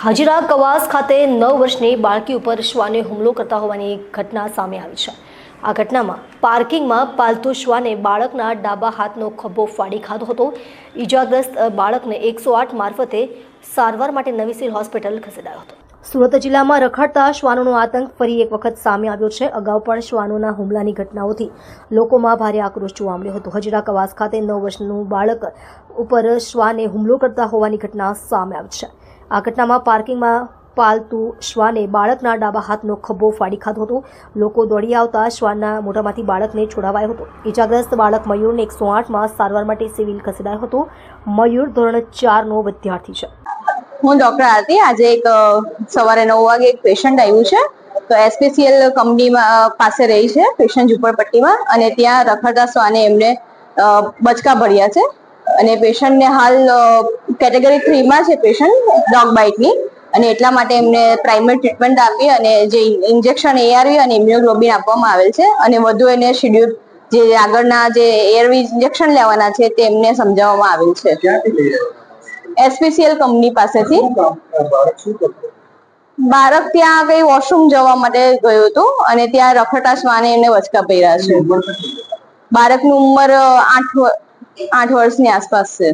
હાજીરા કવાસ ખાતે નવ વર્ષની બાળકી ઉપર શ્વાને હુમલો કરતા હોવાની ઘટના સામે આવી છે. આ ઘટનામાં પાર્કિંગમાં પાલતુ શ્વાને બાળકના ડાબા હાથનો ખભો ફાડી ખાધો હતો. ઈજાગ્રસ્ત બાળકને એકસો આઠ મારફતે સારવાર માટે નવી હોસ્પિટલ ખસેડાયો હતો. સુરત જિલ્લામાં રખડતા શ્વાનોનો આતંક ફરી એક વખત સામે આવ્યો છે. અગાઉ પણ શ્વાનોના હુમલાની ઘટનાઓથી લોકોમાં ભારે આક્રોશ જોવા મળ્યો હતો. હજીરા કવાસ ખાતે નવ વર્ષનું બાળક ઉપર શ્વાને હુમલો કરતા હોવાની ઘટના સામે આવી છે. આ ઘટનામાં પાર્કિંગમાં પાલતુ શ્વાને બાળકના ડાબા હાથનો ખભો ફાડી ખાધો હતો. લોકો દોડી આવતા શ્વાનના મોઢામાંથી બાળકને છોડાવાયો હતો. ઇજાગ્રસ્ત બાળક મયુરને એકસો આઠમાં સારવાર માટે સિવિલ ખસેડાયો હતો. મયુર ધોરણ ચારનો વિદ્યાર્થી છે. હું ડોક્ટર આરતી. આજે એક સવારે નવ વાગે એક પેશન્ટ આવ્યું છે. તો એસપીસીએલ કંપનીમાં પાસે રહી છે પેશન્ટ ઝુંપડપટ્ટીમાં. અને ત્યાં રખડતા શ્વાને એમને બચકા ભર્યા છે. અને પેશન્ટને હાલ કેટેગરી થ્રીમાં છે પેશન્ટ ડોગ બાઇટની અને એટલા માટે એમને પ્રાઇમરી ટ્રીટમેન્ટ આપી અને જે ઇન્જેક્શન એઆરવી અને ઇમ્યુનોગ્લોબિન આપવામાં આવેલ છે. અને વધુ એને શેડ્યુલ જે આગળના જે એઆરવી ઇન્જેક્શન લેવાના છે, તે એમને સમજાવવામાં આવેલ છે. એસપીસીએલ કંપની પાસેથી. બાળક ત્યાં કઈ વોશરૂમ જવા માટે ગયું હતું અને ત્યાં રખડતા શ્વાને એમને વચકા પહેર્યા છે? બાળકની ઉંમર આઠ આઠ વર્ષની આસપાસ છે.